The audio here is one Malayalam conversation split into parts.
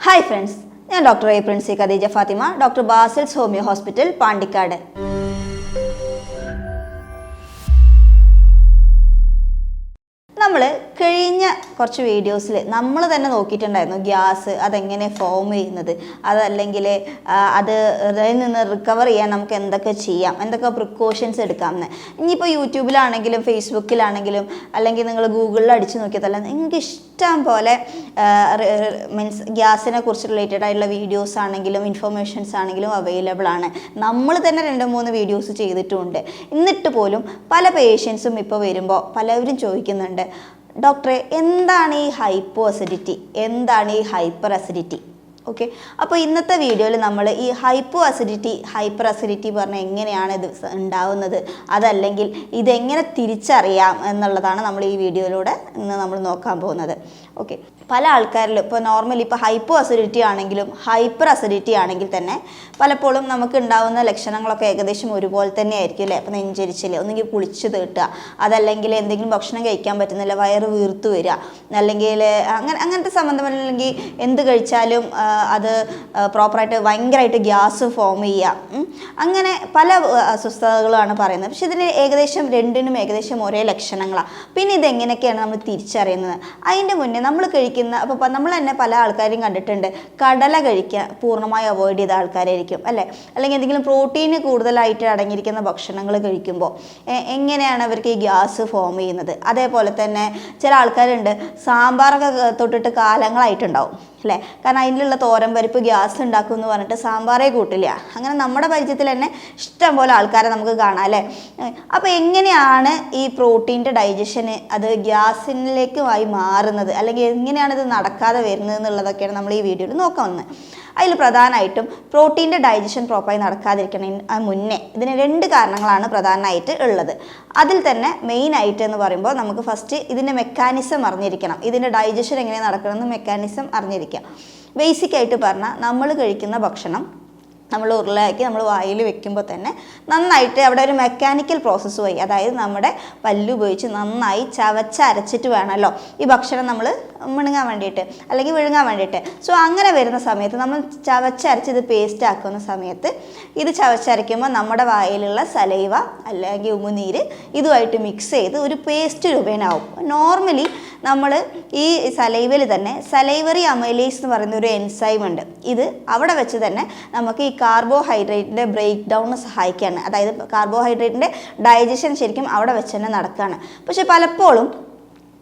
ഹായ് ഫ്രണ്ട്സ് ഞാൻ doctor A Princy Khadeeja Fathima doctor Basil's homeo hospital Pandikkad കുറച്ച് വീഡിയോസിൽ നമ്മൾ തന്നെ നോക്കിയിട്ടുണ്ടായിരുന്നു ഗ്യാസ് അതെങ്ങനെ ഫോം ചെയ്യുന്നത്. അതല്ലെങ്കിൽ അത് അതിൽ നിന്ന് റിക്കവർ ചെയ്യാൻ നമുക്ക് എന്തൊക്കെ ചെയ്യാം എന്തൊക്കെ പ്രിക്കോഷൻസ് എടുക്കാം എന്ന് ഇനിയിപ്പോൾ യൂട്യൂബിലാണെങ്കിലും ഫേസ്ബുക്കിലാണെങ്കിലും അല്ലെങ്കിൽ നിങ്ങൾ ഗൂഗിളിൽ അടിച്ച് നോക്കിയതല്ല നിങ്ങൾക്ക് ഇഷ്ടം പോലെ മീൻസ് ഗ്യാസിനെ കുറിച്ച് റിലേറ്റഡ് ആയിട്ടുള്ള വീഡിയോസ് ആണെങ്കിലും ഇൻഫർമേഷൻസ് ആണെങ്കിലും അവൈലബിൾ ആണ്. നമ്മൾ തന്നെ രണ്ട് മൂന്ന് വീഡിയോസ് ചെയ്തിട്ടുമുണ്ട് എന്നിട്ട് പോലും പല പേഷ്യൻസും ഇപ്പോൾ വരുമ്പോൾ പലവരും ചോദിക്കുന്നുണ്ട് ഡോക്ടറെ എന്താണ് ഈ ഹൈപ്പോ അസിഡിറ്റി എന്താണ് ഈ ഹൈപ്പർ അസിഡിറ്റി ഓക്കെ അപ്പോൾ ഇന്നത്തെ വീഡിയോയിൽ നമ്മൾ ഈ ഹൈപ്പോ അസിഡിറ്റി ഹൈപ്പർ അസിഡിറ്റി പറഞ്ഞാൽ എങ്ങനെയാണ് ഇത് ഉണ്ടാവുന്നത്? അതല്ലെങ്കിൽ ഇതെങ്ങനെ തിരിച്ചറിയാം എന്നുള്ളതാണ് നമ്മൾ ഈ വീഡിയോയിലൂടെ ഇന്ന് നമ്മൾ നോക്കാൻ പോകുന്നത്. ഓക്കെ പല ആൾക്കാരിലും ഇപ്പോൾ നോർമലി ഇപ്പോൾ ഹൈപ്പോ അസിഡിറ്റി ആണെങ്കിലും ഹൈപ്പർ അസിഡിറ്റി ആണെങ്കിൽ തന്നെ പലപ്പോഴും നമുക്ക് ഉണ്ടാവുന്ന ലക്ഷണങ്ങളൊക്കെ ഏകദേശം ഒരുപോലെ തന്നെ ആയിരിക്കും അല്ലേ? അപ്പോൾ നെഞ്ചരിച്ചിൽ ഒന്നെങ്കിൽ കുളിച്ച് തീട്ടുക അതല്ലെങ്കിൽ എന്തെങ്കിലും ഭക്ഷണം കഴിക്കാൻ പറ്റുന്നില്ല വയറ് വീർത്ത് വരിക അല്ലെങ്കിൽ അങ്ങനെ അങ്ങനത്തെ സംബന്ധമല്ലെങ്കിൽ എന്ത് കഴിച്ചാലും അത് പ്രോപ്പറായിട്ട് ഭയങ്കരമായിട്ട് ഗ്യാസ് ഫോം ചെയ്യുക. അങ്ങനെ പല അസ്വസ്ഥതകളാണ് പറയുന്നത്. പക്ഷെ ഇതിന് ഏകദേശം രണ്ടിനും ഏകദേശം ഒരേ ലക്ഷണങ്ങളാണ് പിന്നെ ഇതെങ്ങനെയൊക്കെയാണ് നമ്മൾ തിരിച്ചറിയുന്നത്? അതിന്റെ മുന്നേ നമ്മൾ കഴിക്കുന്ന അപ്പോൾ നമ്മൾ തന്നെ പല ആൾക്കാരെയും കണ്ടിട്ടുണ്ട്. കടല കഴിക്കുക പൂർണമായി അവോയ്ഡ് ചെയ്ത ആൾക്കാരായിരിക്കും അല്ലേ? അല്ലെങ്കിൽ എന്തെങ്കിലും പ്രോട്ടീൻ കൂടുതലായിട്ട് അടങ്ങിയിരിക്കുന്ന ഭക്ഷണങ്ങൾ കഴിക്കുമ്പോൾ എങ്ങനെയാണ് അവർക്ക് ഈ ഗ്യാസ് ഫോം ചെയ്യുന്നത്? അതേപോലെ തന്നെ ചില ആൾക്കാരുണ്ട് സാമ്പാറൊക്കെ തൊട്ടിട്ട് കാലങ്ങളായിട്ടുണ്ടാവും. അല്ലേ? കാരണം അതിലുള്ള തോരൻ പരിപ്പ് ഗ്യാസ് ഉണ്ടാക്കും എന്ന് പറഞ്ഞിട്ട് സാമ്പാറേ കൂട്ടില്ല. അങ്ങനെ നമ്മുടെ പരിചയത്തിൽ തന്നെ ഇഷ്ടം പോലെ ആൾക്കാരെ നമുക്ക് കാണാം അല്ലേ? അപ്പോൾ എങ്ങനെയാണ് ഈ പ്രോട്ടീന്റെ ഡൈജഷന് അത് ഗ്യാസിലേക്കുമായി മാറുന്നത്? അല്ലെങ്കിൽ എങ്ങനെയാണ് ഇത് നടക്കാതെ വരുന്നത് എന്നുള്ളതൊക്കെയാണ് നമ്മൾ ഈ വീഡിയോയിൽ നോക്കാൻ വന്നത്. അതിൽ പ്രധാനമായിട്ടും പ്രോട്ടീന്റെ ഡൈജഷൻ പ്രോപ്പറായി നടക്കാതിരിക്കണതിന് ആ മുന്നേ ഇതിന് രണ്ട് കാരണങ്ങളാണ് പ്രധാനമായിട്ട് ഉള്ളത്. അതിൽ തന്നെ മെയിൻ ആയിട്ട് എന്ന് പറയുമ്പോൾ നമുക്ക് ഫസ്റ്റ് ഇതിന്റെ മെക്കാനിസം അറിഞ്ഞിരിക്കണം. ഇതിന്റെ ഡൈജഷൻ എങ്ങനെ നടക്കണമെന്ന് മെക്കാനിസം അറിഞ്ഞിരിക്കുക. ബേസിക്കായിട്ട് പറഞ്ഞാൽ നമ്മൾ കഴിക്കുന്ന ഭക്ഷണം നമ്മൾ ഉരുളയാക്കി നമ്മൾ വായിൽ വെക്കുമ്പോൾ തന്നെ നന്നായിട്ട് അവിടെ ഒരു മെക്കാനിക്കൽ പ്രോസസ്സ് വഴി അതായത് നമ്മുടെ പല്ല് ഉപയോഗിച്ച് നന്നായി ചവച്ചരച്ചിട്ട് വേണമല്ലോ. ഈ ഭക്ഷണം നമ്മൾ മിണുങ്ങാൻ വേണ്ടിയിട്ട് അല്ലെങ്കിൽ വിഴുങ്ങാൻ വേണ്ടിയിട്ട്. സോ അങ്ങനെ വരുന്ന സമയത്ത് നമ്മൾ ചവച്ചരച്ച് ഇത് പേസ്റ്റ് ആക്കുന്ന സമയത്ത് ഇത് ചവച്ചരയ്ക്കുമ്പോൾ നമ്മുടെ വായിലുള്ള സലൈവ അല്ലെങ്കിൽ ഉമിനീര് ഇതുമായിട്ട് മിക്സ് ചെയ്ത് ഒരു പേസ്റ്റ് രൂപേണാവും നോർമലി നമ്മൾ ഈ സലൈവയിൽ തന്നെ സലൈവറി അമൈലേസ് എന്ന് പറയുന്ന ഒരു എൻസൈം ഉണ്ട്. ഇത് അവിടെ വെച്ച് തന്നെ നമുക്ക് ഈ കാർബോഹൈഡ്രേറ്റിന്റെ ബ്രേക്ക് ഡൗൺ സഹായിക്കുകയാണ് അതായത് കാർബോഹൈഡ്രേറ്റിന്റെ ഡൈജഷൻ ശരിക്കും അവിടെ വെച്ച് തന്നെ നടക്കുകയാണ് പക്ഷെ പലപ്പോഴും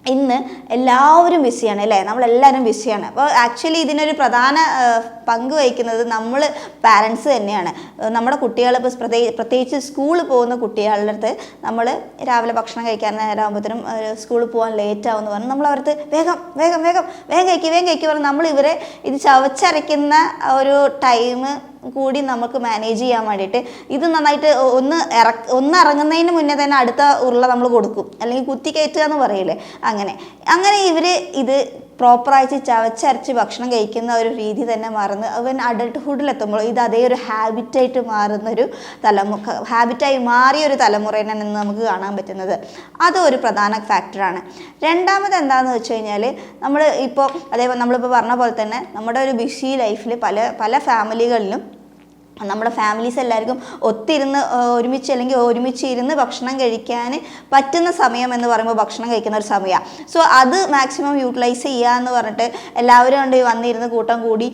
ഇന്ന് എല്ലാവരും ബിസിയാണ് അല്ലേ? നമ്മളെല്ലാവരും ബിസിയാണ് അപ്പോൾ ആക്ച്വലി ഇതിനൊരു പ്രധാന പങ്ക് വഹിക്കുന്നത് നമ്മൾ പാരൻസ് തന്നെയാണ്. നമ്മുടെ കുട്ടികൾ ഇപ്പോൾ പ്രത്യേകിച്ച് സ്കൂളിൽ പോകുന്ന കുട്ടികളുടെ അടുത്ത് നമ്മൾ രാവിലെ ഭക്ഷണം കഴിക്കാൻ നേരമാകുമ്പോഴത്തേനും സ്കൂളിൽ പോകാൻ ലേറ്റ് ആവുമെന്ന് പറഞ്ഞ് നമ്മൾ അവർക്ക് വേഗം വേഗം വേഗം വേഗം കഴിക്കുക വേഗം കഴിക്കുക പറഞ്ഞ് നമ്മൾ ഇവരെ ഇത് ചവച്ചരയ്ക്കുന്ന ഒരു ടൈം കൂടി നമുക്ക് മാനേജ് ചെയ്യാൻ വേണ്ടിയിട്ട് ഇത് നന്നായിട്ട് ഒന്ന് ഇറ ഒന്ന് ഇറങ്ങുന്നതിന് മുന്നേ തന്നെ അടുത്ത ഉരുള നമ്മൾ കൊടുക്കും. അല്ലെങ്കിൽ കുത്തി കയറ്റുക എന്ന് പറയില്ലേ? അങ്ങനെ. അങ്ങനെ ഇവർ ഇത് പ്രോപ്പറായിട്ട് ചവച്ചരച്ച് ഭക്ഷണം കഴിക്കുന്ന ഒരു രീതി തന്നെ മാറുന്നു. അവൻ അഡൾട്ട്ഹുഡിലെത്തുമ്പോൾ ഇത് അതേ ഒരു ഹാബിറ്റായിട്ട് മാറുന്നൊരു ഒരു തലമുറ ഹാബിറ്റായി മാറിയ ഒരു തലമുറേനാണ് ഇന്ന് നമുക്ക് കാണാൻ പറ്റുന്നത്. അത് ഒരു പ്രധാന ഫാക്ടറാണ് രണ്ടാമത് എന്താണെന്ന് വെച്ച് കഴിഞ്ഞാൽ നമ്മൾ ഇപ്പോൾ അതേപോലെ നമ്മളിപ്പോൾ പറഞ്ഞ പോലെ തന്നെ നമ്മുടെ ഒരു ബിസി ലൈഫിൽ പല പല ഫാമിലികളിലും നമ്മുടെ ഫാമിലീസ് എല്ലാവർക്കും ഒത്തിരുന്ന് ഒരുമിച്ച് അല്ലെങ്കിൽ ഒരുമിച്ച് ഇരുന്ന് ഭക്ഷണം കഴിക്കാൻ പറ്റുന്ന സമയം എന്ന് പറയുമ്പോൾ ഭക്ഷണം കഴിക്കുന്ന ഒരു സമയമാണ്. സോ അത് മാക്സിമം യൂട്ടിലൈസ് ചെയ്യുക എന്ന് പറഞ്ഞിട്ട് എല്ലാവരും കൊണ്ട് വന്നിരുന്ന് കൂട്ടം കൂടി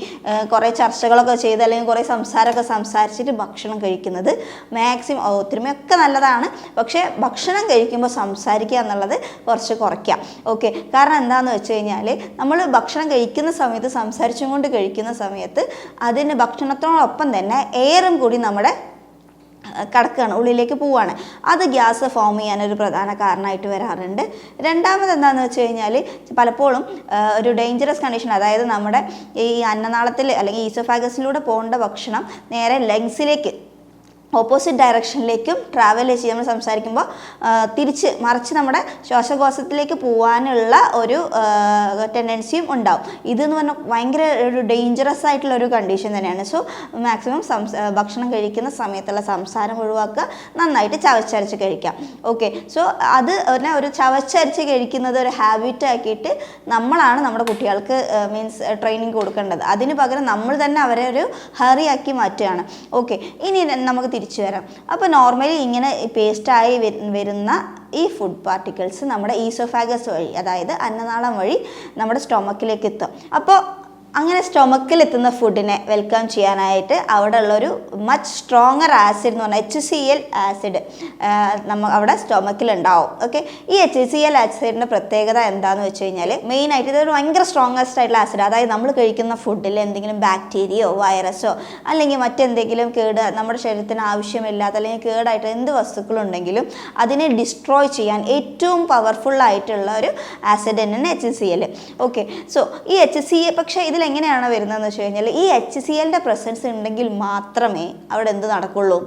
കുറേ ചർച്ചകളൊക്കെ ചെയ്ത് അല്ലെങ്കിൽ കുറേ സംസാരമൊക്കെ സംസാരിച്ചിട്ട് ഭക്ഷണം കഴിക്കുന്നത് മാക്സിമം ഒത്തിരിമയൊക്കെ നല്ലതാണ്. പക്ഷേ ഭക്ഷണം കഴിക്കുമ്പോൾ സംസാരിക്കുക എന്നുള്ളത് കുറച്ച് കുറയ്ക്കാം. ഓക്കെ കാരണം എന്താണെന്ന് വെച്ച് കഴിഞ്ഞാൽ നമ്മൾ ഭക്ഷണം കഴിക്കുന്ന സമയത്ത് സംസാരിച്ചും കൊണ്ട് കഴിക്കുന്ന സമയത്ത് അതിന് ഭക്ഷണത്തോടൊപ്പം തന്നെ എയറും കൂടി നമ്മുടെ കടക്കുകയാണ് ഉള്ളിലേക്ക് പോവുകയാണ് അത് ഗ്യാസ് ഫോം ചെയ്യാനൊരു പ്രധാന കാരണമായിട്ട് വരാറുണ്ട്. രണ്ടാമത് എന്താണെന്ന് വെച്ച് കഴിഞ്ഞാൽ പലപ്പോഴും ഒരു ഡേഞ്ചറസ് കണ്ടീഷൻ അതായത് നമ്മുടെ ഈ അന്നനാളത്തിൽ അല്ലെങ്കിൽ ഈസോഫാഗസിലൂടെ പോകേണ്ട ഭക്ഷണം നേരെ ലങ്സിലേക്ക് ഓപ്പോസിറ്റ് ഡയറക്ഷനിലേക്കും ട്രാവൽ ചെയ്ത് നമ്മൾ സംസാരിക്കുമ്പോൾ തിരിച്ച് മറിച്ച് നമ്മുടെ ശ്വാസകോശത്തിലേക്ക് പോകാനുള്ള ഒരു ടെൻഡൻസിയും ഉണ്ടാവും. ഇതെന്ന് പറഞ്ഞാൽ ഭയങ്കര ഒരു ഡേഞ്ചറസ് ആയിട്ടുള്ള ഒരു കണ്ടീഷൻ തന്നെയാണ്. സോ മാക്സിമം ഭക്ഷണം കഴിക്കുന്ന സമയത്തുള്ള സംസാരം ഒഴിവാക്കുക നന്നായിട്ട് ചവച്ചരച്ച് കഴിക്കാം. ഓക്കെ സോ അത് പിന്നെ ഒരു ചവച്ചരച്ച് കഴിക്കുന്നത് ഒരു ഹാബിറ്റ് ആക്കിയിട്ട് നമ്മളാണ് നമ്മുടെ കുട്ടികൾക്ക് മീൻസ് ട്രെയിനിങ് കൊടുക്കേണ്ടത്. അതിന് പകരം നമ്മൾ തന്നെ അവരെ ഒരു ഹറിയാക്കി മാറ്റുകയാണ്. ഓക്കെ ഇനി നമുക്ക് തിരിച്ചു വരാം. അപ്പോൾ നോർമലി ഇങ്ങനെ പേസ്റ്റായി വരുന്ന ഈ ഫുഡ് പാർട്ടിക്കിൾസ് നമ്മുടെ ഈസോഫാഗസ് വഴി അതായത് അന്നനാളം വഴി നമ്മുടെ സ്റ്റൊമക്കിലേക്ക് എത്തും. അപ്പോൾ അങ്ങനെ സ്റ്റൊമക്കിൽ എത്തുന്ന ഫുഡിനെ വെൽക്കം ചെയ്യാനായിട്ട് അവിടെ ഉള്ളൊരു മച്ച് സ്ട്രോങ്ങർ ആസിഡ് എന്ന് പറഞ്ഞാൽ എച്ച് സി എൽ ആസിഡ് നമ്മൾ അവിടെ സ്റ്റൊമക്കിൽ ഉണ്ടാവും ഓക്കെ ഈ എച്ച് സി എൽ ആസിഡിന്റെ പ്രത്യേകത എന്താണെന്ന് വെച്ച് കഴിഞ്ഞാൽ മെയിനായിട്ട് ഇതൊരു ഭയങ്കര സ്ട്രോങ്ങസ്റ്റ് ആയിട്ടുള്ള ആസിഡ് അതായത് നമ്മൾ കഴിക്കുന്ന ഫുഡിൽ എന്തെങ്കിലും ബാക്ടീരിയയോ വൈറസോ അല്ലെങ്കിൽ മറ്റെന്തെങ്കിലും കേട് നമ്മുടെ ശരീരത്തിന് ആവശ്യമില്ലാത്ത അല്ലെങ്കിൽ കേടായിട്ട് എന്ത് വസ്തുക്കളുണ്ടെങ്കിലും അതിനെ ഡിസ്ട്രോയ് ചെയ്യാൻ ഏറ്റവും പവർഫുൾ ആയിട്ടുള്ള ഒരു ആസിഡ് തന്നെയാണ് H C L okay so ഈ എച്ച് സി പക്ഷേ ഇതിൽ എങ്ങനെയാണ് വരുന്നതെന്ന് വെച്ച് കഴിഞ്ഞാൽ ഈ എച്ച് സി എല്ലിന്റെ പ്രസൻസ് ഉണ്ടെങ്കിൽ മാത്രമേ അവിടെ എന്ത് നടക്കുള്ളൂ?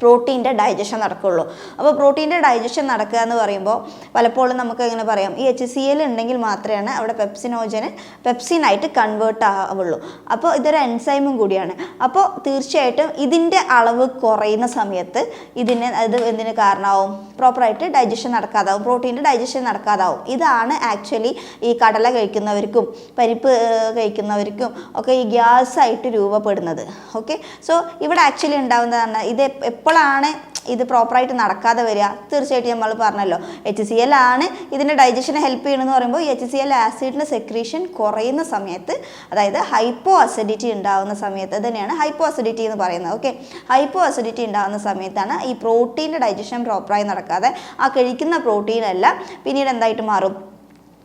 പ്രോട്ടീന്റെ ഡൈജഷൻ നടക്കുള്ളൂ. അപ്പോൾ പ്രോട്ടീന്റെ ഡൈജഷൻ നടക്കുക എന്ന് പറയുമ്പോൾ പലപ്പോഴും നമുക്ക് എങ്ങനെ പറയാം. ഈ എച്ച് സി എൽ ഉണ്ടെങ്കിൽ മാത്രമാണ് അവിടെ പെപ്സിനോജന് പെപ്സിനായിട്ട് കൺവേർട്ട് ആവുള്ളൂ. അപ്പോൾ ഇതൊരു എൻസൈമും കൂടിയാണ്. അപ്പോൾ തീർച്ചയായിട്ടും ഇതിന്റെ അളവ് കുറയുന്ന സമയത്ത് ഇതിന് അത് എന്തിന് കാരണമാവും? പ്രോപ്പറായിട്ട് ഡൈജഷൻ നടക്കാതാവും. പ്രോട്ടീന്റെ ഡൈജഷൻ നടക്കാതാവും. ഇതാണ് ആക്ച്വലി ഈ കടല കഴിക്കുന്നവർക്കും പരിപ്പ് കഴിക്കുന്നവർക്കും ഒക്കെ ഈ ഗ്യാസ് ആയിട്ട് രൂപപ്പെടുന്നത്. ഓക്കെ സോ ഇവിടെ ആക്ച്വലി ഉണ്ടാവുന്നതാണ്. ഇത് എപ്പോഴാണ് ഇത് പ്രോപ്പറായിട്ട് നടക്കാതെ വരിക. തീർച്ചയായിട്ടും നമ്മൾ പറഞ്ഞല്ലോ. എച്ച് സി എൽ ആണ് ഇതിന്റെ ഡൈജഷനെ ഹെൽപ്പ് ചെയ്യണമെന്ന് പറയുമ്പോൾ എച്ച് സി എൽ ആസിഡിന്റെ സെക്രീഷൻ കുറയുന്ന സമയത്ത് അതായത് ഹൈപ്പോ അസിഡിറ്റി ഉണ്ടാകുന്ന സമയത്ത് തന്നെയാണ് ഹൈപ്പോ അസിഡിറ്റി എന്ന് പറയുന്നത്. ഓക്കെ ഹൈപ്പോ അസിഡിറ്റി ഉണ്ടാകുന്ന സമയത്താണ് ഈ പ്രോട്ടീന്റെ ഡൈജഷൻ പ്രോപ്പറായി നടക്കാതെ ആ കഴിക്കുന്ന പ്രോട്ടീൻ എല്ലാം പിന്നീട് എന്തായിട്ട് മാറും?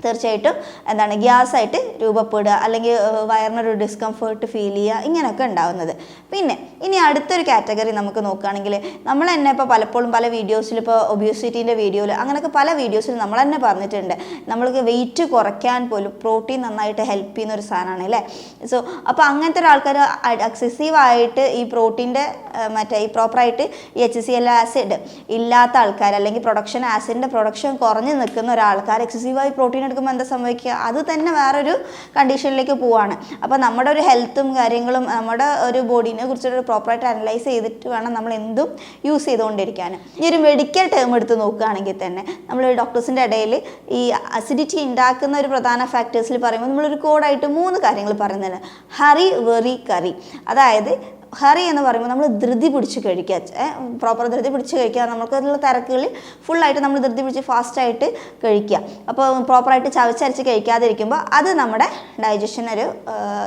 തീർച്ചയായിട്ടും എന്താണ് ഗ്യാസ് ആയിട്ട് രൂപപ്പെടുക അല്ലെങ്കിൽ വയറിനൊരു ഡിസ്കംഫേർട്ട് ഫീൽ ചെയ്യുക ഇങ്ങനെയൊക്കെ ഉണ്ടാവുന്നത്. പിന്നെ ഇനി അടുത്തൊരു കാറ്റഗറി നമുക്ക് നോക്കുകയാണെങ്കിൽ നമ്മൾ തന്നെ ഇപ്പോൾ പലപ്പോഴും പല വീഡിയോസിൽ ഇപ്പോൾ ഒബ്യൂസിറ്റീന്റെ വീഡിയോയിൽ അങ്ങനെയൊക്കെ പല വീഡിയോസിൽ നമ്മൾ തന്നെ പറഞ്ഞിട്ടുണ്ട്. നമ്മൾക്ക് വെയിറ്റ് കുറയ്ക്കാൻ പോലും പ്രോട്ടീൻ നന്നായിട്ട് ഹെൽപ്പ് ചെയ്യുന്ന ഒരു സാധനമാണ് അല്ലേ? സോ അപ്പോൾ അങ്ങനത്തെ ഒരു ആൾക്കാർ എക്സസീവ് ആയിട്ട് ഈ പ്രോട്ടീന്റെ മറ്റേ ഈ പ്രോപ്പറായിട്ട് ഈ എച്ച് സി എൽ ആസിഡ് ഇല്ലാത്ത ആൾക്കാർ അല്ലെങ്കിൽ പ്രൊഡക്ഷൻ ആസിഡിന്റെ പ്രൊഡക്ഷൻ കുറഞ്ഞ് നിൽക്കുന്ന ഒരാൾക്കാർ എക്സസീവായി പ്രോട്ടീൻ എടുക്കുമ്പോൾ എന്താ സംഭവിക്കുക? അത് തന്നെ വേറൊരു കണ്ടീഷനിലേക്ക് പോവാണ്. അപ്പോൾ നമ്മുടെ ഒരു ഹെൽത്തും കാര്യങ്ങളും നമ്മുടെ ഒരു ബോഡീനെ കുറിച്ചൊരു പ്രോപ്പറായിട്ട് അനലൈസ് ചെയ്തിട്ട് വേണം നമ്മൾ എന്തും യൂസ് ചെയ്തുകൊണ്ടിരിക്കാൻ. ഈ ഒരു മെഡിക്കൽ ടേം എടുത്ത് നോക്കുകയാണെങ്കിൽ തന്നെ നമ്മൾ ഡോക്ടേഴ്സിന്റെ ഇടയിൽ ഈ അസിഡിറ്റി ഉണ്ടാക്കുന്ന ഒരു പ്രധാന ഫാക്ടേഴ്സിൽ പറയുമ്പോൾ നമ്മളൊരു കോഡായിട്ട് മൂന്ന് കാര്യങ്ങൾ പറയുന്നുണ്ട് ഹറി വെറി കറി. അതായത് ഹറി എന്ന് പറയുമ്പോൾ നമ്മൾ ധൃതി പിടിച്ച് കഴിക്കുക. പ്രോപ്പർ ധൃതി പിടിച്ച് കഴിക്കുക നമുക്ക് അതിലുള്ള തിരക്കുകളിൽ ഫുള്ളായിട്ട് നമ്മൾ ധൃതി പിടിച്ച് ഫാസ്റ്റായിട്ട് കഴിക്കുക. അപ്പോൾ പ്രോപ്പറായിട്ട് ചവച്ചരച്ച് കഴിക്കാതിരിക്കുമ്പോൾ അത് നമ്മുടെ ഡൈജഷൻ ഒരു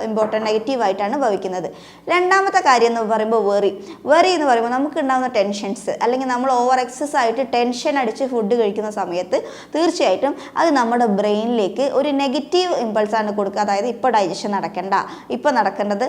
ഇമ്പോർട്ടന്റ് നെഗറ്റീവായിട്ടാണ് ഭവിക്കുന്നത്. രണ്ടാമത്തെ കാര്യം എന്ന് പറയുമ്പോൾ വെറി വെറി എന്ന് പറയുമ്പോൾ നമുക്ക് ഉണ്ടാകുന്ന ടെൻഷൻസ് അല്ലെങ്കിൽ നമ്മൾ ഓവർ എക്സസ് ആയിട്ട് ടെൻഷൻ അടിച്ച് ഫുഡ് കഴിക്കുന്ന സമയത്ത് തീർച്ചയായിട്ടും അത് നമ്മുടെ ബ്രെയിനിലേക്ക് ഒരു നെഗറ്റീവ് ഇമ്പൾസാണ് കൊടുക്കുക. അതായത് ഇപ്പോൾ ഡൈജഷൻ നടക്കേണ്ട. ഇപ്പോൾ നടക്കേണ്ടത്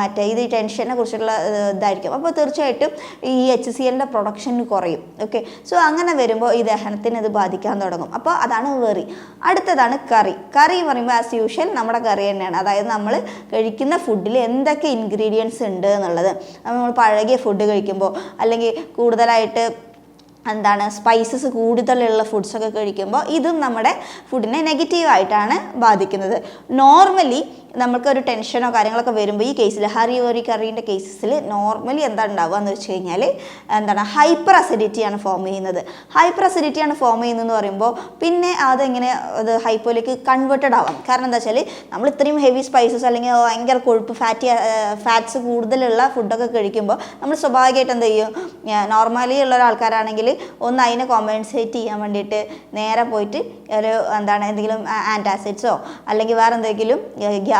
മറ്റേ ഇത് ഈ ടെൻഷനെ കുറിച്ചുള്ള ഇതായിരിക്കും. അപ്പോൾ തീർച്ചയായിട്ടും ഈ എച്ച് സി എല്ലിന്റെ പ്രൊഡക്ഷൻ കുറയും. ഓക്കെ സോ അങ്ങനെ വരുമ്പോൾ ഈ ദഹനത്തിന് ഇത് ബാധിക്കാൻ തുടങ്ങും. അപ്പോൾ അതാണ് വെറി അടുത്തതാണ് കറി. കറി എന്ന് പറയുമ്പോൾ ആസ് യൂഷ്വൽ നമ്മുടെ കറി തന്നെയാണ്. അതായത് നമ്മൾ കഴിക്കുന്ന ഫുഡിൽ എന്തൊക്കെ ഇൻഗ്രീഡിയൻസ് ഉണ്ട് എന്നുള്ളത്. നമ്മൾ പഴകിയ ഫുഡ് കഴിക്കുമ്പോൾ അല്ലെങ്കിൽ കൂടുതലായിട്ട് എന്താണ് സ്പൈസസ് കൂടുതലുള്ള ഫുഡ്സൊക്കെ കഴിക്കുമ്പോൾ ഇതും നമ്മുടെ ഫുഡിനെ നെഗറ്റീവായിട്ടാണ് ബാധിക്കുന്നത്. നോർമലി നമുക്കൊരു ടെൻഷനോ കാര്യങ്ങളൊക്കെ വരുമ്പോൾ ഈ കേസിൽ ഹറി ഓരി കറീന്റെ കേസസിൽ നോർമലി എന്താ ഉണ്ടാവുക എന്ന് വെച്ച് കഴിഞ്ഞാൽ എന്താണ് ഹൈപ്പർ അസിഡിറ്റിയാണ് ഫോം ചെയ്യുന്നത്. ഹൈപ്പർ അസിഡിറ്റിയാണ് ഫോം ചെയ്യുന്നതെന്ന് പറയുമ്പോൾ പിന്നെ അതെങ്ങനെ അത് ഹൈപ്പോയിലേക്ക് കൺവേർട്ടഡ് ആവാം. കാരണം എന്താ വെച്ചാൽ നമ്മൾ ഇത്രയും ഹെവി സ്പൈസസ് അല്ലെങ്കിൽ ഭയങ്കര കൊഴുപ്പ് ഫാറ്റി ഫാറ്റ്സ് കൂടുതലുള്ള ഫുഡൊക്കെ കഴിക്കുമ്പോൾ നമ്മൾ സ്വാഭാവികമായിട്ട് എന്ത് ചെയ്യും? നോർമലി ഉള്ള ഒരാൾക്കാരാണെങ്കിൽ ഒന്ന് അതിനെ കോമ്പൻസേറ്റ് ചെയ്യാൻ വേണ്ടിയിട്ട് നേരെ പോയിട്ട് ഒരു എന്താണ് എന്തെങ്കിലും ആന്റാസിഡ്സോ അല്ലെങ്കിൽ വേറെ എന്തെങ്കിലും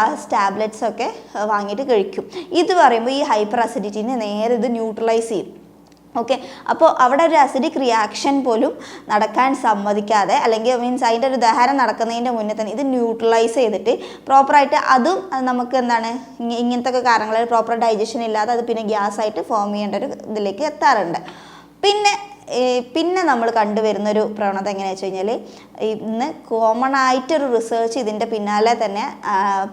ഗ്യാസ് ടാബ്ലറ്റ്സ് ഒക്കെ വാങ്ങിയിട്ട് കഴിക്കും. ഇത് പറയുമ്പോൾ ഈ ഹൈപ്പർ അസിഡിറ്റിനെ നേരെ ഇത് ന്യൂട്രലൈസ് ചെയ്യും. ഓക്കെ അപ്പോൾ അവിടെ ഒരു അസിഡിക് റിയാക്ഷൻ പോലും നടക്കാൻ സമ്മതിക്കാതെ അല്ലെങ്കിൽ മീൻസ് അതിന്റെ ഒരു ദഹനം നടക്കുന്നതിന്റെ മുന്നേ തന്നെ ഇത് ന്യൂട്രലൈസ് ചെയ്തിട്ട് പ്രോപ്പറായിട്ട് അതും നമുക്ക് എന്താണ് ഇങ്ങ- ഇങ്ങനത്തെ ഒക്കെ കാരണങ്ങൾ പ്രോപ്പർ ഡൈജഷൻ ഇല്ലാതെ അത് പിന്നെ ഗ്യാസായിട്ട് ഫോം ചെയ്യേണ്ട ഒരു ഇതിലേക്ക് എത്താറുണ്ട്. പിന്നെ പിന്നെ നമ്മൾ കണ്ടുവരുന്നൊരു പ്രവണത എങ്ങനെയാണെന്ന് വെച്ച് കഴിഞ്ഞാൽ ഇന്ന് കോമൺ ആയിട്ടൊരു റിസർച്ച് ഇതിന്റെ പിന്നാലെ തന്നെ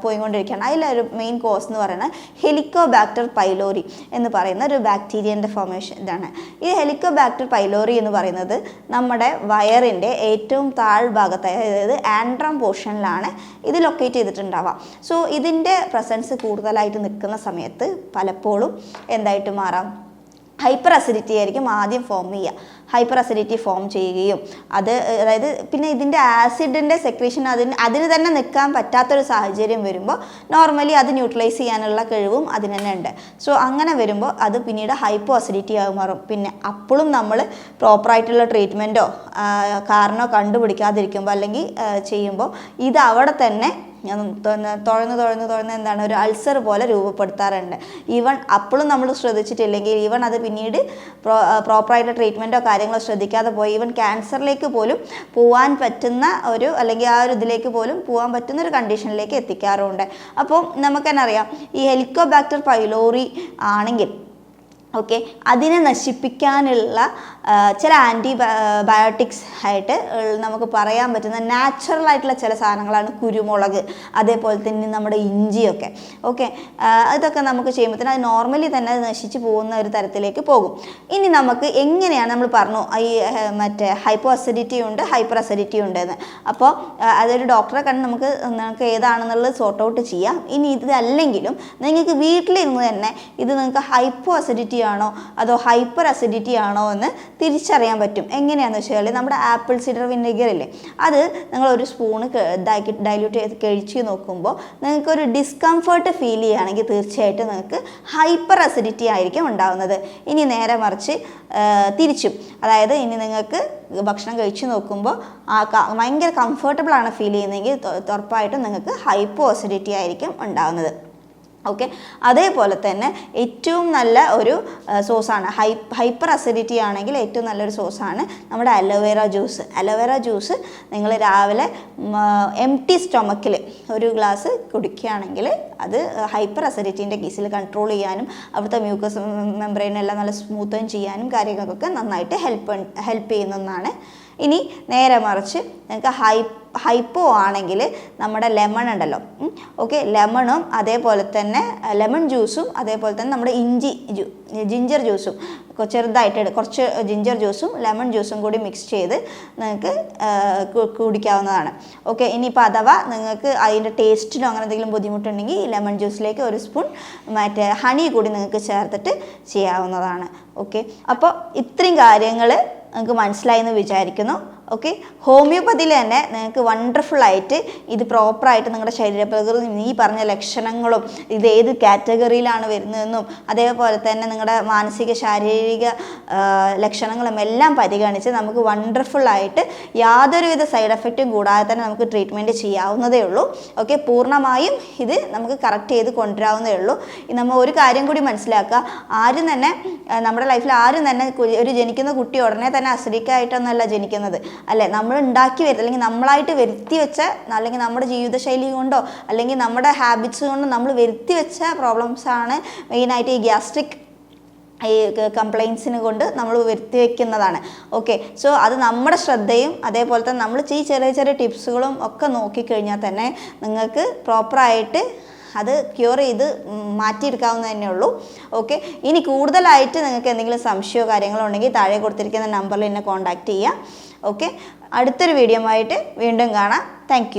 പോയിക്കൊണ്ടിരിക്കുകയാണ്. അതിലൊരു മെയിൻ കോസ് എന്ന് പറയുന്നത് ഹെലിക്കോബാക്ടർ പൈലോറി എന്ന് പറയുന്ന ഒരു ബാക്ടീരിയന്റെ ഫോർമേഷൻ ഇതാണ്. ഈ ഹെലിക്കോബാക്ടർ പൈലോറി എന്ന് പറയുന്നത് നമ്മുടെ വയറിന്റെ ഏറ്റവും താഴ്ഭാഗത്ത് അതായത് ആൻഡ്രം പോർഷനിലാണ് ഇത് ലൊക്കേറ്റ് ചെയ്തിട്ടുണ്ടാവുക. സോ ഇതിന്റെ പ്രസൻസ് കൂടുതലായിട്ട് നിൽക്കുന്ന സമയത്ത് പലപ്പോഴും എന്തായിട്ട് മാറാം? ഹൈപ്പർ അസിഡിറ്റി ആയിരിക്കും ആദ്യം ഫോം ചെയ്യുക. ഹൈപ്പർ അസിഡിറ്റി ഫോം ചെയ്യുകയും അത് അതായത് പിന്നെ ഇതിന്റെ ആസിഡിന്റെ സെക്രീഷൻ അതിന് അതിന് തന്നെ നിൽക്കാൻ പറ്റാത്തൊരു സാഹചര്യം വരുമ്പോൾ നോർമലി അത് ന്യൂട്രലൈസ് ചെയ്യാനുള്ള കഴിവും അതിന് തന്നെ ഉണ്ട്. സോ അങ്ങനെ വരുമ്പോൾ അത് പിന്നീട് ഹൈപ്പോ അസിഡിറ്റി ആയി മാറും. പിന്നെ അപ്പോഴും നമ്മൾ പ്രോപ്പറായിട്ടുള്ള ട്രീറ്റ്മെന്റോ കാരണോ കണ്ടുപിടിക്കാതിരിക്കുമ്പോൾ അല്ലെങ്കിൽ ചെയ്യുമ്പോൾ ഇത് അവിടെ തന്നെ തുഴന്ന് തുഴന്ന് തുഴന്ന് എന്താണ് ഒരു അൾസർ പോലെ രൂപപ്പെടുത്താറുണ്ട്. ഈവൺ അപ്പോഴും നമ്മൾ ശ്രദ്ധിച്ചിട്ടില്ലെങ്കിൽ ഈവൺ അത് പിന്നീട് പ്രോ പ്രോപ്പറായിട്ട് ട്രീറ്റ്മെന്റോ കാര്യങ്ങളോ ശ്രദ്ധിക്കാതെ പോയി. ഈവൻ ക്യാൻസറിലേക്ക് പോലും പോകാൻ പറ്റുന്ന ഒരു അല്ലെങ്കിൽ ആ ഒരു ഇതിലേക്ക് പോലും പോകാൻ പറ്റുന്ന ഒരു കണ്ടീഷനിലേക്ക് എത്തിക്കാറുണ്ട്. അപ്പോൾ നമുക്കെന്നറിയാം ഈ ഹെലിക്കോബാക്ടർ പൈലോറി ആണെങ്കിൽ ഓക്കെ? അതിനെ നശിപ്പിക്കാനുള്ള ചില ആന്റി ബയോട്ടിക്സ് ആയിട്ട് നമുക്ക് പറയാൻ പറ്റുന്ന നാച്ചുറൽ ആയിട്ടുള്ള ചില സാധനങ്ങളാണ് കുരുമുളക് അതേപോലെ തന്നെ നമ്മുടെ ഇഞ്ചിയൊക്കെ. ഓക്കെ? അതൊക്കെ നമുക്ക് ചെയ്യുമ്പോഴത്തേന് അത് നോർമലി തന്നെ അത് നശിച്ചു പോകുന്ന ഒരു തരത്തിലേക്ക് പോകും. ഇനി നമുക്ക് എങ്ങനെയാണ് നമ്മൾ പറഞ്ഞു ഈ മറ്റേ ഹൈപ്പോ അസിഡിറ്റി ഉണ്ട് ഹൈപ്പർ അസിഡിറ്റി ഉണ്ട് എന്ന്. അപ്പോൾ അതൊരു ഡോക്ടറെ കണ്ട് നമുക്ക് നിങ്ങൾക്ക് ഏതാണെന്നുള്ളത് സോർട്ട് ഔട്ട് ചെയ്യാം. ഇനി ഇതല്ലെങ്കിലും നിങ്ങൾക്ക് വീട്ടിലിരുന്ന് തന്നെ ഇത് നിങ്ങൾക്ക് ഹൈപ്പോ അസിഡിറ്റി ആണോ? അതോ ഹൈപ്പർ അസിഡിറ്റി ആണോ എന്ന് തിരിച്ചറിയാൻ പറ്റും. എങ്ങനെയാണെന്ന് വെച്ചാൽ നമ്മുടെ ആപ്പിൾ സിഡർ വിനെഗർ ഇല്ലേ അത് നിങ്ങൾ ഒരു സ്പൂണ് ഇതാക്കി ഡൈല്യൂട്ട് ചെയ്ത് കഴിച്ച് നോക്കുമ്പോൾ നിങ്ങൾക്ക് ഒരു ഡിസ്കംഫർട്ട് ഫീൽ ചെയ്യുകയാണെങ്കിൽ തീർച്ചയായിട്ടും നിങ്ങൾക്ക് ഹൈപ്പർ അസിഡിറ്റി ആയിരിക്കും ഉണ്ടാകുന്നത് ഇനി നേരെ മറിച്ച് തിരിച്ചും. അതായത് ഇനി നിങ്ങൾക്ക് ഭക്ഷണം കഴിച്ചു നോക്കുമ്പോൾ ആ ഭയങ്കര കംഫർട്ടബിൾ ആണ് ഫീൽ ചെയ്യുന്നതെങ്കിൽ ഉറപ്പായിട്ടും നിങ്ങൾക്ക് ഹൈപ്പോ അസിഡിറ്റി ആയിരിക്കും ഉണ്ടാകുന്നത് ഓക്കെ അതേപോലെ തന്നെ ഏറ്റവും നല്ല ഒരു സോസാണ്. ഹൈ ഹൈപ്പർ അസിഡിറ്റി ആണെങ്കിൽ ഏറ്റവും നല്ലൊരു സോസാണ് നമ്മുടെ അലോവേറ ജ്യൂസ്. അലോവേറ ജ്യൂസ് നിങ്ങൾ രാവിലെ എം ടി സ്റ്റൊമക്കിൽ ഒരു ഗ്ലാസ് കുടിക്കുകയാണെങ്കിൽ അത് ഹൈപ്പർ അസിഡിറ്റീന്റെ കേസിൽ കൺട്രോൾ ചെയ്യാനും അവിടുത്തെ മ്യൂക്കസ് മെമ്പറൈനെല്ലാം നല്ല സ്മൂത്തും ചെയ്യാനും കാര്യങ്ങൾക്കൊക്കെ നന്നായിട്ട് ഹെൽപ്പ് ഹെൽപ്പ് ചെയ്യുന്നതാണ്. ഇനി നേരെ മറിച്ച് നിങ്ങൾക്ക് ഹൈ ഹൈപ്പോ ആണെങ്കിൽ നമ്മുടെ ലെമൺ ഉണ്ടല്ലോ. ഓക്കെ ലെമണും അതേപോലെ തന്നെ ലെമൺ ജ്യൂസും അതേപോലെ തന്നെ നമ്മുടെ ഇഞ്ചി ജ്യൂ ജിഞ്ചർ ജ്യൂസും ചെറുതായിട്ട് കുറച്ച് ജിഞ്ചർ ജ്യൂസും ലെമൺ ജ്യൂസും കൂടി മിക്സ് ചെയ്ത് നിങ്ങൾക്ക് കുടിക്കാവുന്നതാണ്. ഓക്കെ ഇനിയിപ്പോൾ അഥവാ നിങ്ങൾക്ക് അതിന്റെ ടേസ്റ്റിനോ അങ്ങനെ എന്തെങ്കിലും ബുദ്ധിമുട്ടുണ്ടെങ്കിൽ ലെമൺ ജ്യൂസിലേക്ക് ഒരു സ്പൂൺ മറ്റേ ഹണി കൂടി നിങ്ങൾക്ക് ചേർത്തിട്ട് ചെയ്യാവുന്നതാണ്. ഓക്കെ അപ്പോൾ ഇത്രയും കാര്യങ്ങൾ നിങ്ങൾക്ക് മനസ്സിലായി എന്ന് വിചാരിക്കുന്നു. ഓക്കെ ഹോമിയോപ്പതിയിൽ തന്നെ നിങ്ങൾക്ക് വണ്ടർഫുൾ ആയിട്ട് ഇത് പ്രോപ്പറായിട്ട് നിങ്ങളുടെ ശരീരപ്രകൃതി ഈ പറഞ്ഞ ലക്ഷണങ്ങളും ഇത് ഏത് കാറ്റഗറിയിലാണ് വരുന്നതെന്നും അതേപോലെ തന്നെ നിങ്ങളുടെ മാനസിക ശാരീരിക ലക്ഷണങ്ങളും എല്ലാം പരിഗണിച്ച് നമുക്ക് വണ്ടർഫുൾ ആയിട്ട് യാതൊരുവിധ സൈഡ് എഫക്റ്റും കൂടാതെ തന്നെ നമുക്ക് ട്രീറ്റ്മെന്റ് ചെയ്യാവുന്നതേ ഉള്ളൂ. ഓക്കെ പൂർണമായും ഇത് നമുക്ക് കറക്റ്റ് ചെയ്ത് കൊണ്ടുവരാവുന്നതേ ഉള്ളൂ. നമ്മൾ ഒരു കാര്യം കൂടി മനസ്സിലാക്കുക. ആരും തന്നെ നമ്മുടെ ലൈഫിൽ ആരും തന്നെ ഒരു ജനിക്കുന്ന കുട്ടി ഉടനെ തന്നെ അസിഡിക് ജനിക്കുന്നത്. അല്ലെ? നമ്മൾ ഉണ്ടാക്കി വരുന്നത് അല്ലെങ്കിൽ നമ്മളായിട്ട് വരുത്തി വെച്ച അല്ലെങ്കിൽ നമ്മുടെ ജീവിതശൈലി കൊണ്ടോ അല്ലെങ്കിൽ നമ്മുടെ ഹാബിറ്റ്സ് കൊണ്ടോ നമ്മൾ വരുത്തി വെച്ച പ്രോബ്ലംസ് ആണ് മെയിനായിട്ട് ഈ ഗ്യാസ്ട്രിക് ഈ കംപ്ലയിൻസിന് കൊണ്ട് നമ്മൾ വരുത്തി വെക്കുന്നതാണ്. ഓക്കെ സോ അത് നമ്മുടെ ശ്രദ്ധയും അതേപോലെ തന്നെ നമ്മൾ ഈ ചെറിയ ചെറിയ ടിപ്സുകളും ഒക്കെ നോക്കിക്കഴിഞ്ഞാൽ തന്നെ നിങ്ങൾക്ക് പ്രോപ്പറായിട്ട് അത് ക്യൂർ ചെയ്ത് മാറ്റിയെടുക്കാവുന്ന തന്നെ ഉള്ളൂ. ഓക്കെ ഇനി കൂടുതലായിട്ട് നിങ്ങൾക്ക് എന്തെങ്കിലും സംശയമോ കാര്യങ്ങളോ ഉണ്ടെങ്കിൽ താഴെ കൊടുത്തിരിക്കുന്ന നമ്പറിൽ എന്നെ കോൺടാക്റ്റ് ചെയ്യുക ഓക്കെ അടുത്തൊരു വീഡിയോ ആയിട്ട് വീണ്ടും കാണാം. താങ്ക്